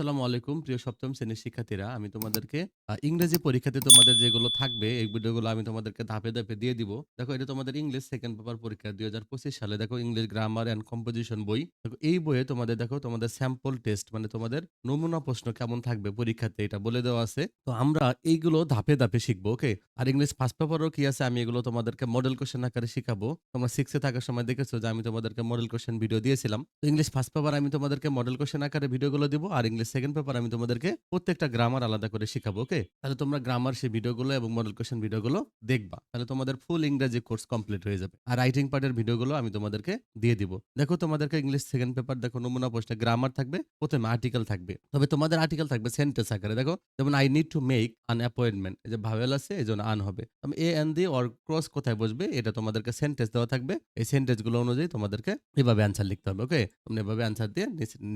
আসসালামু আলাইকুম, প্রিয় সপ্তম শ্রেণির শিক্ষার্থীরা। আমি তোমাদেরকে ইংরেজি পরীক্ষাতে তোমাদের যেগুলো থাকবে, এই ভিডিওগুলো আমি তোমাদেরকে ধাপে ধাপে দিয়ে দিব। দেখো, এটা তোমাদের ইংলিশ সেকেন্ড পেপার পরীক্ষা, দুই হাজার পঁচিশ সালে। দেখো, ইংলিশ গ্রামার অ্যান্ড কম্পোজিশন বই। দেখো, এই বইয়ে তোমাদের, দেখো, তোমাদের স্যাম্পল টেস্ট মানে তোমাদের নমুনা প্রশ্ন কেমন থাকবে পরীক্ষাতে, এটা বলে দেওয়া আছে। তো আমরা এইগুলো ধাপে ধাপে শিখব, ওকে? আর ইংলিশ ফার্স্ট পেপারও কি আছে, আমি এগুলো তোমাদেরকে মডেল কোশ্চেন আকারে শিখাবো। তোমরা সিক্সে থাকার সময় দেখেছ যে আমি তোমাদেরকে মডেল কোশ্চেন ভিডিও দিয়েছিলাম। তো ইংলিশ ফার্স্ট পেপার আমি তোমাদেরকে মডেল কোশ্চেন আকারে ভিডিওগুলো দিব, আর ইংলিশ সেকেন্ড পেপার আমি তোমাদেরকে প্রত্যেকটা গ্রামার আলাদা করে শিখাবো ওকে তাহলে তোমরা গ্রামার সেই ভিডিওগুলো এবং মডেল কোশ্চেন ভিডিওগুলো দেখবা। তাহলে তোমাদের ফুল ইংরেজি কোর্স কমপ্লিট হয়ে যাবে। আর রাইটিং পার্টের ভিডিওগুলো আমি তোমাদেরকে দিয়ে দিব। দেখো তোমাদেরকে ইংলিশ সেকেন্ড পেপার দেখো নমুনা প্রশ্নে গ্রামার থাকবে, প্রথমে আর্টিকেল থাকবে। তবে তোমাদের আর্টিকেল থাকবে সেন্টেন্স আকারে। দেখো, যেমন I need to make an appointment যে ভাওয়েল আছে, এই জন্য আন হবে। এ এন দিয়ে অর ক্রস কোথায় বসবে, এটা তোমাদেরকে সেন্টেন্স দেওয়া থাকবে। এই সেন্টেন্সগুলো অনুযায়ী তোমাদেরকে এভাবে অ্যান্সার লিখতে হবে ওকে তুমি এভাবে অ্যান্সার দিয়ে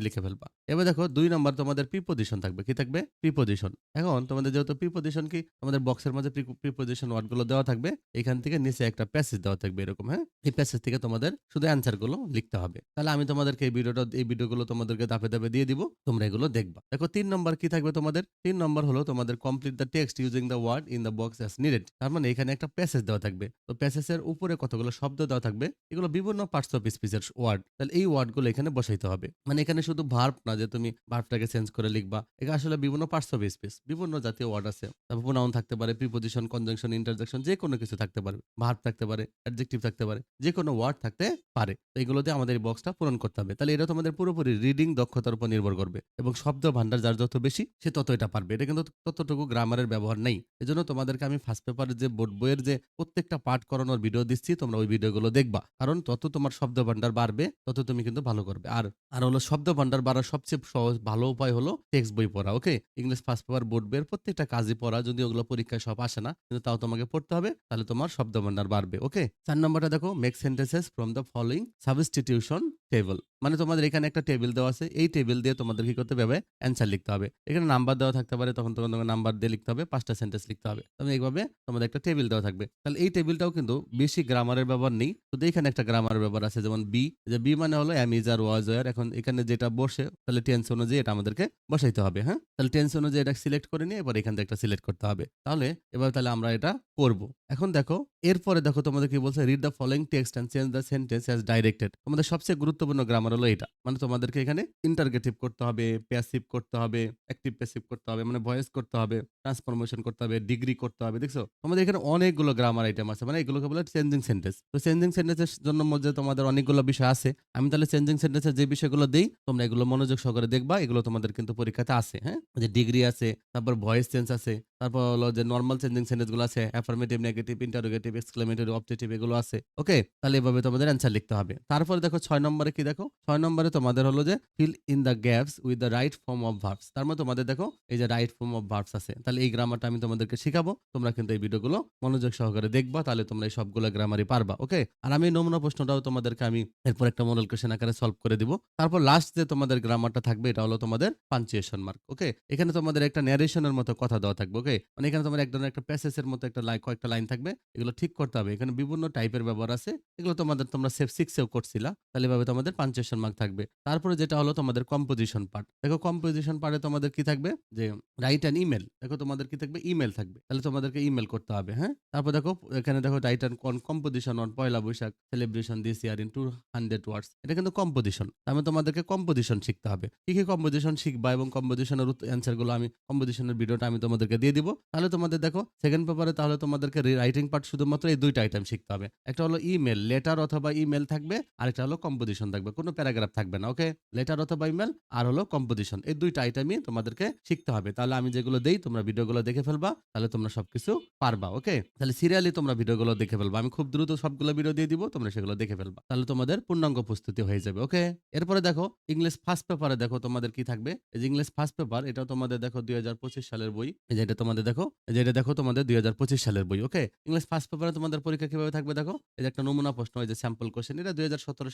লিখে ফেলবা। এবার দেখো, দুই নম্বর তোমাদের প্রিপোজিশন থাকবে। কি থাকবে? প্রিপোজিশন এখন তোমাদের যেহেতু প্রিপোজিশন কি? তোমাদের বক্সের মাঝে প্রিপোজিশন ওয়ার্ডগুলো দেওয়া থাকবে। এখান থেকে নিচে একটা প্যাসেজ দেওয়া থাকবে এরকম হ্যাঁ? এই প্যাসেজ থেকে তোমাদের শুধু অ্যান্সারগুলো লিখতে হবে। তাহলে আমি তোমাদেরকে এই ভিডিওটা এই ভিডিওগুলো তোমাদেরকে ধাপে ধাপে দিয়ে দিব। তোমরা এগুলো দেখবা। দেখো, তিন নম্বর কি থাকবে তোমাদের? তিন নম্বর হলো তোমাদের complete the text using the word in the box as needed তার মানে এখানে একটা প্যাসেজ দেওয়া থাকবে। তো প্যাসেজের উপরে কতগুলো শব্দ দেওয়া থাকবে? এগুলো বিভিন্ন পার্টস অফ স্পিচের ওয়ার্ড তাহলে এই ওয়ার্ডগুলো এখানে বসাইতে হবে। মানে এখানে শুধু ভার্ব না যে তুমি ভার্বটাকে চেঞ্জ করে লিখবা। এটা আসলে বিভিন্ন পার্টস অফ স্পিচ বিভিন্ন জাতীয় ওয়ার্ড আছে। তারপর প্রোনাউন থাকতে পারে প্রিপোজিশন কনজাংশন ইন্টারজেকশন যে কোনো কিছু থাকতে পারে। ভার্ব থাকতে পারে অ্যাডজেক্টিভ থাকতে পারে যে কোনো ওয়ার্ড থাকতে পারে। তো এগুলো দিয়ে আমাদের এই বক্সটা পূরণ করতে হবে। তাহলে এটা তোমাদের পুরোপুরি রিডিং দক্ষতার উপর নির্ভর করবে এবং শব্দ ভান্ডার যার যত বেশি, সে তত এটা পারবে। এটা কিন্তু ততটুকু গ্রামারের ব্যবহার নেই। এজন্য তোমাদেরকে আমি ফার্স্ট পেপারের যে বোর্ড বইয়ের যে প্রত্যেকটা পাঠ করানোর ভিডিও দিচ্ছি, তোমরা ওই ভিডিওগুলো দেখবা। কারণ তত তোমার শব্দ ভান্ডার বাড়বে, তত তুমি কিন্তু ভালো করবে। আর আর হলো শব্দ ভান্ডার বাড়ার সবচেয়ে সহজ, ভালো উপায় হলো টেক্সট বই পড়া okay English first paper board বইয়ের প্রত্যেকটা কাজই পড়া, যদি ওগুলো পরীক্ষায় সব আসে না, কিন্তু তাও তোমাকে পড়তে হবে, তাহলে তোমার শব্দ ভান্ডার বাড়বে ওকে চার নম্বরটা দেখো make sentences from the following substitution table মানে তোমাদের এখানে একটা টেবিল দেওয়া আছে, এই টেবিল দিয়ে তোমাদের কি করতে হবে অ্যান্সার লিখতে হবে। এখানে নাম্বার দেওয়া থাকতে পারে, তখন তখন তোমাকে নাম্বার দিয়ে লিখতে হবে, পাঁচটা সেন্টেন্স লিখতে হবে। তুমি এইভাবে তোমাদের একটা টেবিল দেওয়া থাকবে। তাহলে এই টেবিলটাও কিন্তু বেশি গ্রামারের ব্যবহার নেই, শুধু এখানে একটা গ্রামারের ব্যবহার আছে, যেমন বি যে বি মানে হলো am is R was were এখন এখানে যেটা বসে, তাহলে টেন্স অনুযায়ী এটা আমাদেরকে বসাইতে হবে হ্যাঁ? তাহলে টেন্স অনুযায়ী এটা সিলেক্ট করে নিয়ে এবার এখান থেকে একটা সিলেক্ট করতে হবে। তাহলে এবার তাহলে আমরা এটা করব। এখন দেখো, এরপরে দেখো তোমাদের কি বলছে read the following text and change the sentence as directed তোমাদের সবচেয়ে গুরুত্বপূর্ণ গ্রামার হলো এটা। মানে তোমাদেরকে এখানে ইন্টারগেটিভ করতে হবে প্যাসিভ করতে হবে অ্যাক্টিভ প্যাসিভ করতে হবে মানে ভয়েস করতে হবে ট্রান্সফরমেশন করতে হবে ডিগ্রি করতে হবে, দেখছ? তোমাদের এখানে অনেকগুলো গ্রামার আইটেম আছে মানে এগুলোকে বলে চেঞ্জিং সেন্টেন্স তো চেঞ্জিং সেন্টেন্সের জন্য মধ্যে তোমাদের অনেকগুলো বিষয় আছে। আমি তাহলে চেঞ্জিং সেন্টেন্সের যে বিষয়গুলো দিই, তোমরা এগুলো মনোযোগ সহকারে দেখবা, এগুলো তোমাদের কিন্তু পরীক্ষাতে আছে হ্যাঁ? যে ডিগ্রি আছে, তারপর ভয়েস চেঞ্জ আছে, তারপর হলো যে নর্মাল চেঞ্জিং সেন্টেন্সগুলো আছে affirmative negative interrogative exclamatory objective এগুলো আছে ওকে তাহলে এভাবে তোমাদের অ্যান্সার লিখতে হবে। তারপরে দেখো ছয় নম্বরে কি দেখো? ছয় নম্বরে তোমাদের হলো যে fill in the gaps with the right form of verbs তার মানে তোমাদের দেখো এই যে রাইট ফর্ম অফ ভার্বস আছে, তাহলে এই গ্রামারটা আমি তোমাদেরকে শিখাবো, তোমরা কিন্তু এই ভিডিওগুলো মনোযোগ সহকারে দেখবা, তাহলে তোমরা এই সবগুলো গ্রামারই পারবা ওকে আর আমি নমুনা প্রশ্নটাও তোমাদেরকে আমি এরপর একটা মডেল কোশ্চেন আকারে সলভ করে দিব। তারপর লাস্ট যে তোমাদের গ্রামারটা থাকবে, এটা হলো তোমাদের পাঞ্চুয়েশন মার্ক ওকে এখানে তোমাদের একটা ন্যারেশনের মতো কথা দেওয়া থাকবে ওকে মানে এখানে তোমার এক ধরনের একটা প্যাসেজের মতো একটা লাইন কয়েকটা লাইন থাকবে, এগুলো ঠিক করতে হবে। এখানে বিভিন্ন টাইপের ব্যবহার আছে, এগুলো তোমাদের, তোমরা সেফ সিক্সেও করছিলা, তাহলে এভাবে তোমাদের পাঞ্চুয়েশন মার্ক থাকবে। তারপরে যেটা হলো তোমাদের কম্পোজিশন পার্ট দেখো কম্পোজিশন পার্টে তোমাদের কি থাকবে? যে রাইট অ্যান ইমেল দেখো তোমাদের কি থাকবে? ইমেল থাকবে, তাহলে তোমাদেরকে ইমেল করতে হবে হ্যাঁ? তারপর দেখো, এখানে দেখো write and composition on Poila Baishakh celebration this year in two hundred words এটা কিন্তু কম্পোজিশন তার মানে তোমাদেরকে কম্পোজিশন শিখতে হবে। কি কি কম্পোজিশন শিখবা এবং কম্পোজিশনের অ্যান্সারগুলো আমি কম্পোজিশনের ভিডিওটা আমি তোমাদেরকে দিয়ে দিব। তাহলে তোমাদের দেখো সেকেন্ড পেপারে তাহলে তোমাদেরকে রাইটিং পার্ট শুধুমাত্র এই দুইটা আইটেম শিখতে হবে। একটা হলো ইমেল লেটার অথবা ইমেল থাকবে আর একটা হলো কম্পোজিশন থাকবে। কোনো প্যারাগ্রাফ থাকবে না ওকে লেটার অথবা ইমেল আর হলো কম্পোজিশন এই দুইটা আইটেমই তোমাদেরকে শিখতে হবে। তাহলে আমি যেগুলো দেই, তোমরা ভিডিওগুলো দেখে ফেলবা, তাহলে তোমরা সবকিছু পারবা ওকে তাহলে সিরিয়ালি তোমরা ভিডিওগুলো দেখে ফেলবা। আমি খুব দ্রুত সবগুলো ভিডিও দিয়ে দিব, তোমরা সেগুলো দেখে ফেলবা। তাহলে তোমাদের পূর্ণাঙ্গ প্রস্তুতি হয়ে যাবে ওকে এরপরে দেখো ইংলিশ ফার্স্ট পেপারে দেখো তোমাদের কি থাকবে? এই যে ইংলিশ ফার্স্ট পেপার এটা তোমাদের দেখো দুই হাজার পঁচিশ সালের বই। এই যে এটা তোমাদের দেখো, এই যে এটা দেখো তোমাদের দুই সালের বই ওকে ইংলিশ ফার্স্ট পেপারে তোমাদের পরীক্ষা কীভাবে থাকবে দেখো? এই যে একটা নমুনা প্রশ্ন, এই যে স্যাম্পল কোশ্চেন এটা দুই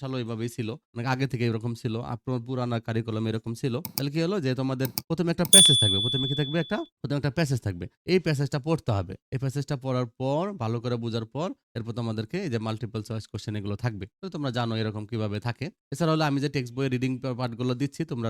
সালে এইভাবেই ছিল। মানে আগে থেকে এরকম ছিল আপনার পুরানা কারিকুলাম এরকম ছিল। তাহলে কি হলো যে তোমাদের প্রথমে একটা প্যাসেজ থাকবে, প্রথমে কি থাকবে একটা? প্রথমে একটা প্যাসেজ থাকবে। এই প্যাসেজটা পড়তে হবে। এই প্যাসেজটা পড়ার পর, ভালো করে বোঝার পর, এরপর তোমাদেরকে এই যে মাল্টিপল চয়েস কোশ্চেন এগুলো থাকবে। তো তোমরা জানো এরকম কীভাবে থাকে। এছাড়া হলো আমি যে টেক্সট বইয়ের রিডিং পার্টগুলো দিচ্ছি, তোমরা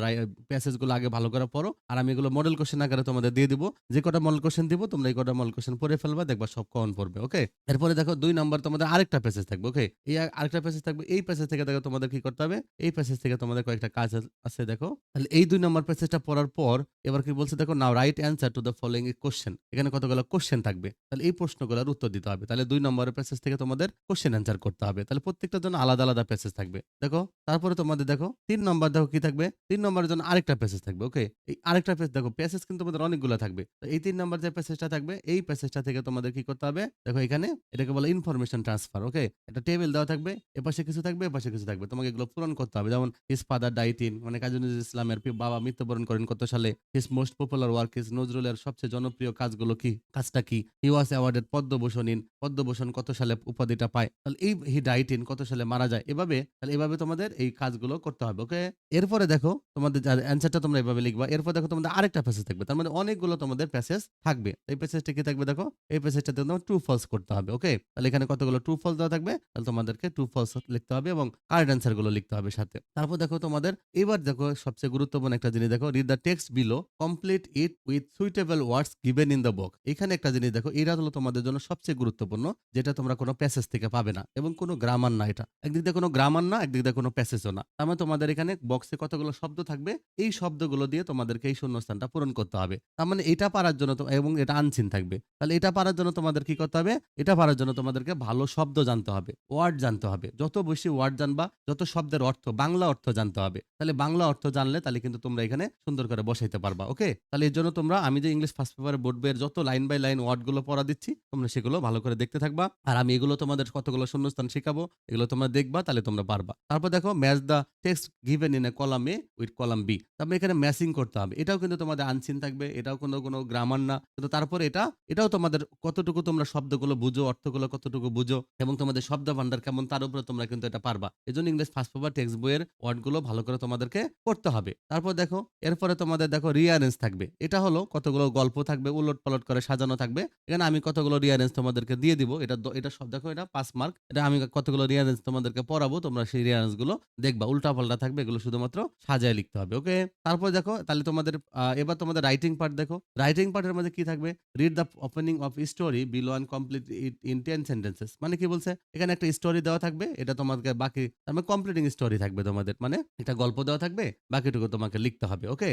প্যাসেজ প্যাসেজগুলো আগে ভালো করে পড়ো। আর আমি এগুলো মডেল কোশ্চেন আকারে তোমাদের দিয়ে দিব। যে কটা মডেল কোশ্চেন দিব, তোমরা এই কটা মডেল কোশ্চেন পড়ে ফেলবা, দেখবা সব কমন পড়বে ওকে এরপরে দেখো দুই নাম্বার তোমাদের আরেকটা প্যাসেজ থাকবে ওকে এই আরেকটা প্যাসেজ থাকবে, এই প্যাসেজ থেকে দেখো তোমাদের কি করতে হবে? এই প্যাসেজ থেকে তোমাদের কয়েকটা কাজ আছে দেখো। তাহলে এই দুই নাম্বার প্যাসেজটা পড়ার পর, এবার কি বলছে দেখো now write answer to the following question এখানে কতগুলো কোশ্চেন থাকবে? তাহলে এই প্রশ্নগুলোর উত্তর দিতে হবে। তাহলে দুই নম্বরের প্যাসেজ থেকে তোমাদের কোশ্চেন অ্যান্সার করতে হবে। তাহলে প্রত্যেকটার জন্য আলাদা আলাদা প্যাসেজ থাকবে। দেখো, তারপরে তোমাদের দেখো, তিন নম্বর দেখো কি থাকবে? তিন নম্বরের জন্য আরেকটা প্যাসেজ থাকবে ওকে এই আরেকটা প্যাসেজ দেখো প্যাসেজ কিন্তু তোমাদের অনেকগুলো থাকবে। তো এই তিন নম্বর যে প্যাসেজটা থাকবে, এই প্যাসেজটা থেকে তোমাদের কি করতে হবে? দেখো, এখানে এটাকে বলে ইনফরমেশন ট্রান্সফার ওকে একটা টেবিল দেওয়া থাকবে, এপাশে কিছু থাকবে, এপাশে কিছু থাকবে। তোমাকে এগুলো পূরণ করতে হবে। যেমন হিস ফাদার ডাইটিন মানে কাজী নজরুল ইসলামের বাবা মৃত্যুবরণ করেন কত সালে? His most popular work is নজরুলের সবচেয়ে জনপ্রিয় কাজগুলো কি? কাজটা কি? He was awarded Padma Bhushan in Padma Bhushan কত সালে উপাধিটা পায়? তাহলে এই হি ডাইট ইন কত সালে মারা যায়? এভাবে, তাহলে এভাবে তোমাদের এই কাজগুলো করতে হবে ওকে এরপরে দেখো, তোমাদের অ্যান্সারটা তোমরা এভাবে লিখবা। এরপর দেখো তোমাদের আরেকটা প্যাসেজ থাকবে। তার মানে অনেকগুলো তোমাদের প্যাসেজ থাকবে। এই প্যাসেজটা কি থাকবে দেখো? এই প্যাসেজটাতে তোমার ট্রু ফলস করতে হবে ওকে তাহলে এখানে কতগুলো ট্রু ফলস দেওয়া থাকবে? তাহলে তোমাদেরকে ট্রু ফলস লিখতে হবে এবং কারেক্ট অ্যান্সারগুলো লিখতে হবে সাথে। তারপর দেখো তোমাদের, এবার দেখো সবচেয়ে গুরুত্বপূর্ণ একটা জিনিস দেখো read the text below complete it with suitable words given in the book এখানে একটা জিনিস দেখো, এটা হলো তোমাদের জন্য সবচেয়ে গুরুত্বপূর্ণ, যেটা তোমরা কোনো প্যাসেজ থেকে পাবে না এবং কোনো গ্রামার না এটা। একদিক দিয়ে কোনো গ্রামার না, একদিক দিয়ে কোনো প্যাসেজও না। তার মানে তোমাদের এখানে বক্সে কতগুলো শব্দ থাকবে? এই শব্দগুলো দিয়ে তোমাদেরকে এই শূন্যস্থানটা পূরণ করতে হবে। তার মানে এটা পারার জন্য এবং এটা আনচিন থাকবে। তাহলে এটা পারার জন্য তোমাদের কি করতে হবে? এটা পারার জন্য তোমাদেরকে ভালো শব্দ জানতে হবে ওয়ার্ড জানতে হবে। যত বেশি ওয়ার্ড জানবা, যত শব্দের অর্থ, বাংলা অর্থ জানতে হবে। তাহলে বাংলা অর্থ জানলে তাহলে কিন্তু তোমরা এখানে সুন্দর করে বসাইতে পারবা ওকে তাহলে এর জন্য তোমরা, আমি যে ইংলিশ ফার্স্ট পেপারে বোর্ড বইয়ের যত লাইন বাই লাইন ওয়ার্ডগুলো পড়া দিচ্ছি, তোমরা সেগুলো ভালো করে দেখতে থাকবা। আর আমি এগুলো তোমাদের কতগুলো শূন্যস্থান শেখাবো, এগুলো তোমরা দেখবা, তাহলে তোমরা পারবা। তারপর দেখো match the text given in a column A with column B তারপরে এখানে ম্যাচিং করতে হবে। এটাও কিন্তু তোমাদের আনসিন থাকবে, এটাও কোনো কোনো গ্রামার না। কিন্তু তারপরে এটা, এটাও তোমাদের কতটুকু তোমরা শব্দগুলো বুঝো, অর্থগুলো কতটুকু বুঝো এবং তোমাদের শব্দ ভান্ডার কেমন, তার উপরে তোমরা কিন্তু এটা পারবা। এই জন্য ইংলিশ ফার্স্ট পেপার টেক্সট বইয়ের ওয়ার্ডগুলো ভালো করে তোমাদেরকে পড়তে হবে। তারপর দেখো, এরপরে তোমাদের দেখো রিয়ারেন্স থাকবে। এটা হলো কতগুলো গল্প থাকবে উলট পালট করে সাজানো থাকবে। এখানে আমি কতগুলো রিয়ারেন্স তোমাদেরকে দিয়ে দিব। এটা এটা সব দেখো এটা পাঁচ মার্ক এটা আমি কতগুলো রিয়ারেন্স তোমাদেরকে পড়াবো, তোমরা সেই রিয়ারেন্সগুলো দেখবা। উল্টা পাল্টা থাকবে, এগুলো শুধুমাত্র সাজায় লিখতে হবে ওকে তারপর দেখো, তাহলে তোমাদের এবার তোমাদের রাইটিং পার্ট দেখো। রাইটিং পার্টের মধ্যে কি থাকবে? Read the opening of story below and complete in ten sentences মানে কি বলছে? এখানে একটা স্টোরি দেওয়া থাকবে, এটা তোমাদের বাকি মানে কমপ্লিটিং স্টোরি থাকবে তোমাদের। মানে একটা গল্প দেওয়া থাকবে, বাকিটুকু তোমাকে লিখতে হবে ওকে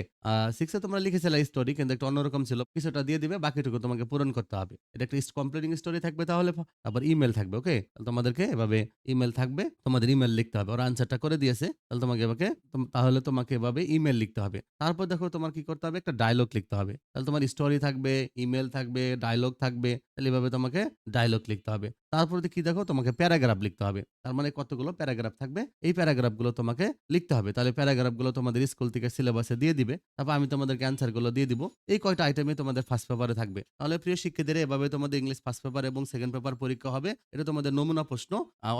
সিক্সে তোমরা লিখেছিলে স্টোরি কিন্তু একটু অন্যরকম ছিল। কিছুটা দিয়ে দিবে, বাকিটুকু তোমাকে পূরণ করতে হবে। এটা একটা কমপ্লিটিং স্টোরি থাকবে তাহলে, তারপর ইমেল থাকবে ওকে তোমাদেরকে এভাবে ইমেল থাকবে, তোমাদের ইমেল লিখতে হবে। ওরা আনসারটা করে দিয়েছে, তাহলে তোমাকে এভাবে, তাহলে তোমাকে এভাবে ইমেল লিখতে হবে। তারপর দেখো তোমার কি করতে হবে? একটা ডায়লগ লিখতে হবে। তাহলে তোমার স্টোরি থাকবে ইমেল থাকবে ডায়লগ থাকবে। তাহলে এভাবে তোমাকে ডায়লগ লিখতে হবে। তারপর কি দেখো তোমাকে প্যারাগ্রাফ লিখতে হবে। তার মানে কতগুলো প্যারাগ্রাফ থাকবে? এই প্যারাগ্রাফগুলো তোমাকে লিখতে হবে। তাহলে প্যারাগ্রাফগুলো তোমাদের স্কুল থেকে সিলেবাসে দিয়ে দিবে। তারপর আমি তোমাদেরকে অ্যান্সারগুলো দিয়ে দিব। এই কয়টা আইটেমে তোমাদের ফার্স্ট পেপারে থাকবে। তাহলে প্রিয় শিক্ষার্থীরা এভাবে তোমাদের ইংলিশ ফার্স্ট পেপার এবং সেকেন্ড পেপার পরীক্ষা হবে। এটা তোমাদের নমুনা প্রশ্ন।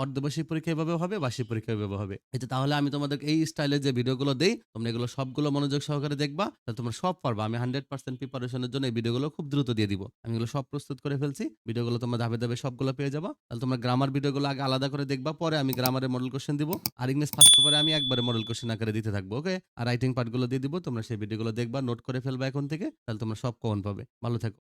অর্ধবার্ষিক পরীক্ষা এভাবে হবে, বার্ষিক পরীক্ষা এভাবে হবে। এটা তাহলে আমি তোমাদের এই স্টাইলের যে ভিডিওগুলো দেই, তোমরা এগুলো সবগুলো মনোযোগ সহকারে দেখবা। তাহলে তোমরা সব পারবা। আমি হান্ড্রেড পার্সেন্ট প্রিপারেশনের জন্য এই ভিডিওগুলো খুব দ্রুত দিয়ে দিব। আমি এগুলো সব প্রস্তুত করে ফেলছি। ভিডিওগুলো তোমরা ধাপে ধাপে সবগুলো পেয়ে যাবা? তাহলে তোমরা গ্রামার ভিডিওগুলো আগে আলাদা করে দেখবা, পরে আমি গ্রামারে মডেল কোশ্চেন দিব। আর ইংলিশ ফার্স্ট পেপারে আমি একবারে মডেল কোশ্চেন আকারে দিতে থাকব ওকে আর রাইটিং পার্টগুলো দিয়ে দিব, তোমরা সেই ভিডিওগুলো দেখবা নোট করে ফেলবা এখন থেকে, তাহলে তোমরা সব কমন পাবে। ভালো থাকো।